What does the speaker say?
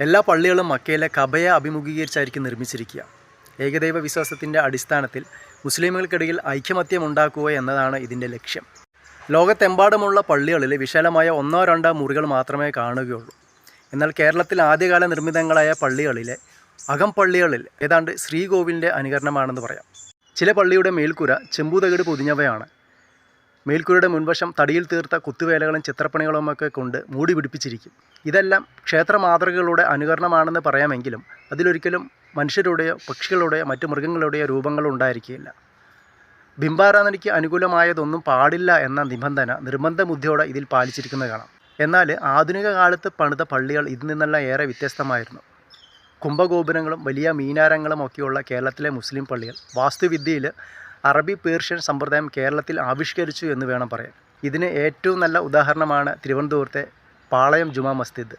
എല്ലാ പള്ളികളും മക്കയിലെ കബയെ അഭിമുഖീകരിച്ചായിരിക്കും നിർമ്മിച്ചിരിക്കുക. ഏകദൈവ വിശ്വാസത്തിന്റെ അടിസ്ഥാനത്തിൽ മുസ്ലിമുകൾക്കിടയിൽ ഐക്യമത്യം ഉണ്ടാക്കുക എന്നതാണ് ഇതിന്റെ ലക്ഷ്യം. ലോകത്തെമ്പാടുമുള്ള പള്ളികളിൽ വിശാലമായ ഒന്നോ രണ്ടോ മുറികൾ മാത്രമേ കാണുകയുള്ളൂ. എന്നാൽ കേരളത്തിൽ ആദ്യകാല നിർമ്മിതങ്ങളായ പള്ളികളിലെ അകംപള്ളികളിൽ ഏതാണ്ട് ശ്രീകോവിലിന്റെ അനുകരണമാണെന്ന് പറയാം. ചില പള്ളിയുടെ മേൽക്കൂര ചെമ്പുതകിട് പൊതിഞ്ഞവയാണ്. മേൽക്കൂരയുടെ മുൻവശം തടിയിൽ തീർത്ത കുത്തുവേലകളും ചിത്രപ്പണികളുമൊക്കെ കൊണ്ട് മൂടി പിടിപ്പിച്ചിരിക്കും. ഇതെല്ലാം ക്ഷേത്ര മാതൃകകളുടെ അനുകരണമാണെന്ന് പറയാമെങ്കിലും അതിലൊരിക്കലും മനുഷ്യരുടെയോ പക്ഷികളുടെയോ മറ്റു മൃഗങ്ങളുടെയോ രൂപങ്ങളോ ഉണ്ടായിരിക്കില്ല ബിംബാരാധനയ്ക്ക് അനുകൂലമായതൊന്നും പാടില്ല എന്ന നിബന്ധന നിർബന്ധ ബുദ്ധിയോടെ ഇതിൽ പാലിച്ചിരിക്കുന്നത് കാണാം. എന്നാൽ ആധുനിക കാലത്ത് പണിത പള്ളികൾ ഇതിൽ നിന്നെല്ലാം ഏറെ വ്യത്യസ്തമായിരുന്നു. കുംഭഗോപുരങ്ങളും വലിയ മീനാരങ്ങളും ഒക്കെയുള്ള കേരളത്തിലെ മുസ്ലിം പള്ളികൾ വാസ്തുവിദ്യയിൽ അറബി പേർഷ്യൻ സമ്പ്രദായം കേരളത്തിൽ ആവിഷ്കരിച്ചു എന്ന് വേണം പറയാൻ. ഇതിന് ഏറ്റവും നല്ല ഉദാഹരണമാണ് തിരുവനന്തപുരത്തെ പാളയം ജുമാ മസ്ജിദ്.